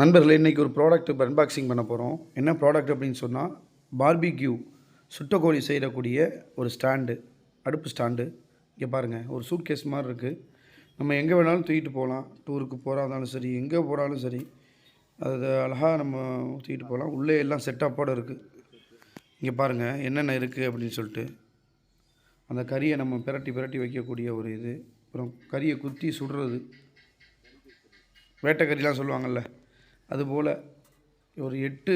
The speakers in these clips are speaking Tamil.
நண்பர்களே இன்றைக்கி ஒரு ப்ராடக்ட் இப்போ அன்பாக்சிங் பண்ண போகிறோம் என்ன ப்ராடக்ட் அப்படின்னு சொன்னால் பார்பிக்யூ சுட்டக்கோழி செய்கிறக்கூடிய ஒரு ஸ்டாண்டு அடுப்பு ஸ்டாண்டு இங்கே பாருங்கள் ஒரு சூட் கேஸ் மாதிரி இருக்குது நம்ம எங்கே வேணாலும் தூக்கிட்டு போகலாம். டூருக்கு போகிறா இருந்தாலும் சரி எங்கே போனாலும் சரி அது அழகாக நம்ம தூக்கிட்டு போகலாம். உள்ளே எல்லாம் செட்டப்போடு இருக்குது இங்கே பாருங்கள் என்னென்ன இருக்குது அப்படின்னு சொல்லிட்டு. அந்த கறியை நம்ம பிரட்டி பிரட்டி வைக்கக்கூடிய ஒரு இது. அப்புறம் கறியை குத்தி சுடுறது. வேட்டைக்கறிலாம் சொல்லுவாங்கள்ல அதுபோல் ஒரு எட்டு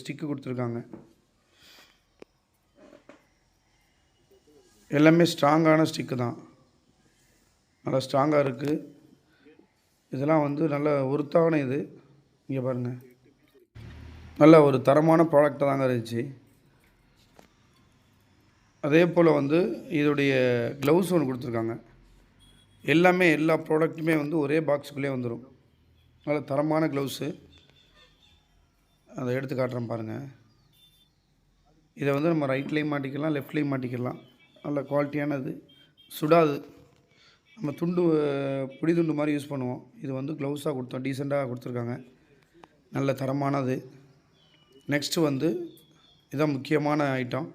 ஸ்டிக்கு கொடுத்துருக்காங்க. எல்லாமே ஸ்ட்ராங்கான ஸ்டிக்கு தான். நல்லா ஸ்ட்ராங்காக இருக்குது இதெல்லாம் வந்து நல்ல ஒருத்தான இது. இங்கே பாருங்கள் நல்ல ஒரு தரமான ப்ராடக்டாக தாங்க இருந்துச்சு. அதே போல் வந்து இதோடைய க்ளவுஸ் ஒன்று கொடுத்துருக்காங்க. எல்லாமே எல்லா ப்ராடக்ட்டுமே வந்து ஒரே பாக்ஸுக்குள்ளே வந்துடும் நல்ல தரமான க்ளவுஸு அதை எடுத்து காட்டுறேன் பாருங்கள் இதை வந்து நம்ம ரைட்லேயும் மாட்டிக்கலாம் லெஃப்ட்லேயும் மாட்டிக்கலாம். நல்ல குவாலிட்டியானது சுடாது. நம்ம துண்டு புடி துண்டு மாதிரி யூஸ் பண்ணுவோம். இது வந்து க்ளவுஸாக கொடுத்தோம். டீசெண்டாக கொடுத்துருக்காங்க. நல்ல தரமானது. நெக்ஸ்ட்டு வந்து இதான் முக்கியமான ஐட்டம்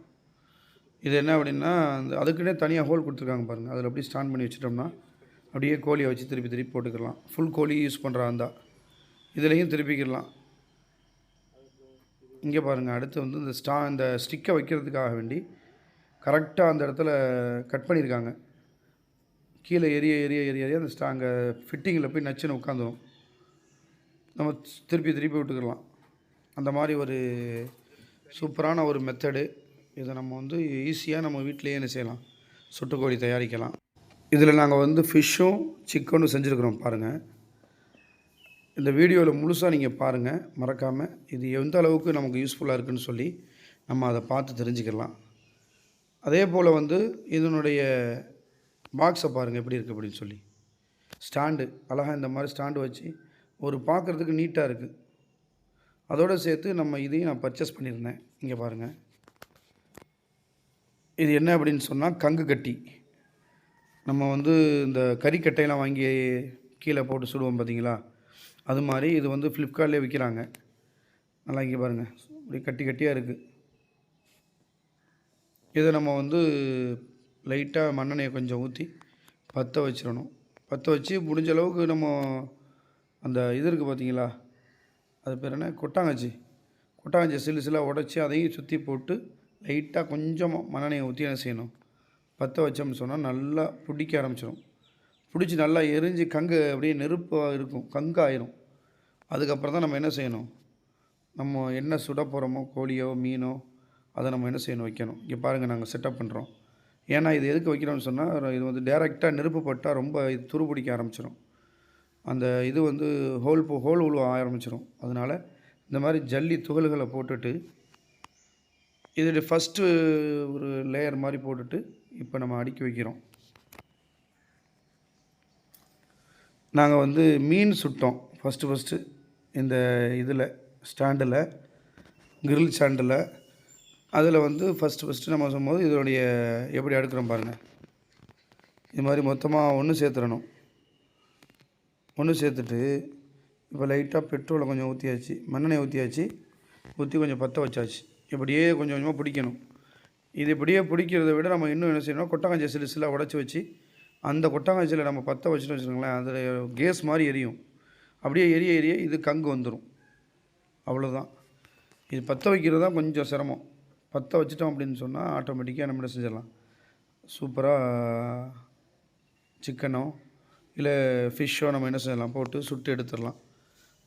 இது என்ன அப்படின்னா அந்த அதுக்குன்னே தனியாக ஹோல் கொடுத்துருக்காங்க பாருங்கள் அதில் அப்படியே ஸ்டாண்ட் பண்ணி வச்சுட்டோம்னா அப்படியே கோழியை வச்சு திருப்பி திருப்பி போட்டுக்கலாம். ஃபுல் கோழி யூஸ் பண்ணுறா இருந்தால் இதுலேயும் திருப்பிக்கிடலாம். இங்கே பாருங்கள் அடுத்து வந்து இந்த ஸ்டா இந்த ஸ்டிக்கை வைக்கிறதுக்காக வேண்டி கரெக்டாக அந்த இடத்துல கட் பண்ணியிருக்காங்க. கீழே எரிய எரிய எரிய எரிய அந்த ஸ்டா அங்கே ஃபிட்டிங்கில் போய் நச்சுன்னு உட்காந்துடும் நம்ம திருப்பி திருப்பி விட்டுக்கலாம் அந்த மாதிரி ஒரு சூப்பரான ஒரு மெத்தடு. இதை நம்ம வந்து ஈஸியாக நம்ம வீட்டிலேயே என்ன செய்யலாம்? சுட்டுக்கோழி தயாரிக்கலாம். இதில் நாங்கள் வந்து ஃபிஷ்ஷும் சிக்கனும் செஞ்சுருக்குறோம் பாருங்கள் இந்த வீடியோவில் முழுசாக நீங்கள் பாருங்கள் மறக்காமல் இது எந்த அளவுக்கு நமக்கு யூஸ்ஃபுல்லாக இருக்குன்னு சொல்லி நம்ம அதை பார்த்து தெரிஞ்சுக்கலாம். அதே போல் வந்து இதனுடைய பாக்ஸை பாருங்கள் எப்படி இருக்குது அப்படின்னு சொல்லி. ஸ்டாண்டு அழகாக இந்த மாதிரி ஸ்டாண்டு வச்சு ஒரு பார்க்குறதுக்கு நீட்டாக இருக்குது அதோடு சேர்த்து நம்ம இதையும் நான் பர்ச்சேஸ் பண்ணியிருந்தேன். இங்கே பாருங்கள் இது என்ன அப்படின்னு சொன்னால் கங்கு கட்டி. நம்ம வந்து இந்த கறிக்கட்டையெல்லாம் வாங்கி கீழே போட்டு சுடுவோம் பார்த்தீங்களா அது மாதிரி இது வந்து ஃப்ளிப்கார்ட்லேயே விற்கிறாங்க நல்லா இங்கே பாருங்கள் அப்படியே கட்டி கட்டியாக இருக்குது இதை நம்ம வந்து லைட்டாக மண்ணெண்ணெயை கொஞ்சம் ஊற்றி பற்ற வச்சிடணும். பற்ற வச்சு முடிஞ்ச அளவுக்கு நம்ம அந்த இது இருக்குது பார்த்தீங்களா அது பேர் என்ன? கொட்டாங்கச்சி. கொட்டாங்கச்சி சில்லு சில்லாக உடச்சி அதையும் சுற்றி போட்டு லைட்டாக கொஞ்சமாக மண்ணெண்ணெயை ஊற்றி என்ன செய்யணும்? பற்ற வச்சோம்னு சொன்னால் நல்லா பிடிக்க ஆரம்பிச்சிடும் பிடிச்சி நல்லா எரிஞ்சு கங்கு அப்படியே நெருப்பாக இருக்கும் கங்காயிரும். அதுக்கப்புறம் தான் நம்ம என்ன செய்யணும்? நம்ம என்ன சுட போகிறோமோ கோழியோ மீனோ அதை நம்ம என்ன செய்யணும்? வைக்கணும். இங்கே பாருங்கள் நாங்கள் செட்டப் பண்ணுறோம் ஏன்னா இது எதுக்கு வைக்கிறோம்னு சொன்னால் இது வந்து டேரெக்டாக நெருப்பு பட்டால் ரொம்ப இது துரு பிடிக்க ஆரம்பிச்சிடும் அந்த இது வந்து ஹோல் போ ஹோல் உழுவ ஆரம்பிச்சிடும் அதனால் இந்த மாதிரி ஜல்லி துகள்களை போட்டுட்டு இதோடைய ஃபஸ்ட்டு ஒரு லேயர் மாதிரி போட்டுட்டு இப்போ நம்ம அடுக்கி வைக்கிறோம். நாங்கள் வந்து மீன் சுட்டோம். ஃபஸ்ட்டு ஃபஸ்ட்டு இந்த இதில் ஸ்டாண்டில் கிரில் ஸ்டாண்டில். அதில் வந்து ஃபஸ்ட்டு ஃபஸ்ட்டு நம்ம சொல்லும்போது இதோடைய எப்படி அடுக்கிறோம் பாருங்கள் இது மாதிரி மொத்தமாக ஒன்று சேர்த்துடணும். ஒன்று சேர்த்துட்டு இப்போ லைட்டாக பெட்ரோலை கொஞ்சம் ஊற்றியாச்சு மண்ணெண்ணெய் ஊற்றியாச்சு ஊற்றி கொஞ்சம் பற்ற வச்சாச்சு. இப்படியே கொஞ்சம் கொஞ்சமாக பிடிக்கணும். இது இப்படியே பிடிக்கிறத விட நம்ம இன்னும் என்ன செய்யணும் கொட்டக்காஞ்சி சிலுசிலாக உடச்சி வச்சு அந்த கொட்டாங்கச்சியில் நம்ம பற்ற வச்சுட்டு வச்சுக்கோங்களேன் அதில் கேஸ் மாதிரி எரியும். அப்படியே எரிய எரிய இது கங்கு வந்துடும் அவ்வளோதான் இது பற்ற வைக்கிறது தான் கொஞ்சம் சிரமம். பற்ற வச்சிட்டோம் அப்படின்னு சொன்னால் ஆட்டோமேட்டிக்காக நம்ம என்ன செஞ்சிடலாம்? சூப்பராக சிக்கனோ இல்லை ஃபிஷ்ஷோ நம்ம என்ன செய்யலாம் போட்டு சுட்டு எடுத்துடலாம்.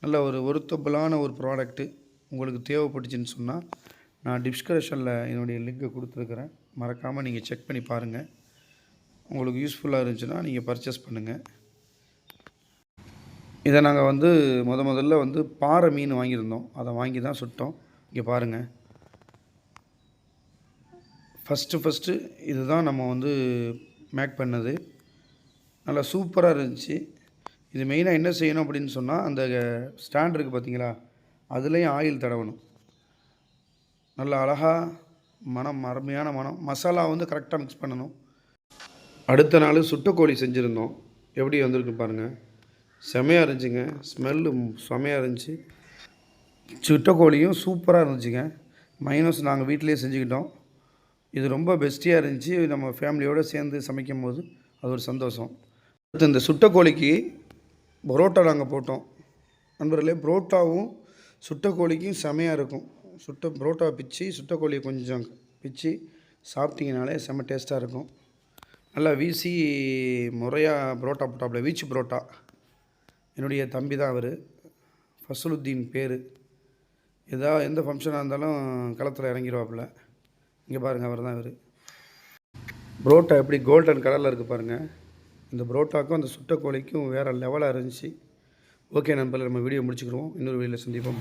நல்ல ஒரு ஒருத்தப்பலான ஒரு ப்ராடக்ட்டு உங்களுக்கு தேவைப்பட்டுச்சின்னு சொன்னால் நான் டிஸ்கிரிப்ஷனில் என்னுடைய லிங்கை கொடுத்துருக்குறேன். மறக்காமல் நீங்கள் செக் பண்ணி பாருங்கள் உங்களுக்கு யூஸ்ஃபுல்லாக இருந்துச்சுன்னா நீங்கள் பர்ச்சேஸ் பண்ணுங்கள் இதை நாங்கள் வந்து முத முதல்ல வந்து பாறை மீன் வாங்கியிருந்தோம். அதை வாங்கி தான் சுட்டோம். இங்கே பாருங்கள் ஃபஸ்ட்டு ஃபஸ்ட்டு இதுதான் நம்ம வந்து மேக் பண்ணது. நல்லா சூப்பராக இருந்துச்சு. இது மெயினாக என்ன செய்யணும் அப்படின்னு சொன்னால் அந்த ஸ்டாண்ட் இருக்குது பார்த்தீங்களா அதுலேயும் ஆயில் தடவணும். நல்லா அழகாக மனம் அருமையான மனம். மசாலா வந்து கரெக்டாக மிக்ஸ் பண்ணணும். அடுத்த நாள் சுட்டக்கோழி செஞ்சுருந்தோம். எப்படி வந்திருக்கு பாருங்கள் செமையாக இருந்துச்சுங்க. ஸ்மெல்லு செமையாக இருந்துச்சு. சுட்டக்கோழியும் சூப்பராக இருந்துச்சுங்க. மைனஸ் நாங்கள் வீட்டிலேயே செஞ்சுக்கிட்டோம். இது ரொம்ப பெஸ்ட்டியாக இருந்துச்சு. நம்ம ஃபேமிலியோடு சேர்ந்து சமைக்கும் போது அது ஒரு சந்தோஷம். அடுத்து இந்த சுட்டக்கோழிக்கு பரோட்டா நாங்கள் போட்டோம். நண்பர்களே புரோட்டாவும் சுட்டக்கோழிக்கும் செமையாக இருக்கும். சுட்ட புரோட்டா பிச்சு சுட்டக்கோழியை கொஞ்சம் பிச்சு சாப்பிட்டீங்கனாலே செம்ம டேஸ்ட்டாக இருக்கும். நல்லா வீசி முறையாக புரோட்டா போட்டாப்புல. வீச்சு புரோட்டா. என்னுடைய தம்பி தான் அவர். ஃபசலுத்தீன் பேர். எதா எந்த ஃபங்க்ஷனாக இருந்தாலும் களத்தில் இறங்கிடுவாப்புல இங்கே பாருங்கள் அவர் தான் இவர் புரோட்டா எப்படி கோல்டன் கலரில் இருக்குது பாருங்கள் இந்த புரோட்டாக்கும் அந்த சுட்ட கோழிக்கும் வேறு லெவலாக இருந்துச்சு. ஓகே நண்பர்கள் நம்ம வீடியோ முடிச்சுக்கிறோம் இன்னொரு வீடியோவில் சந்திப்போம். Bye.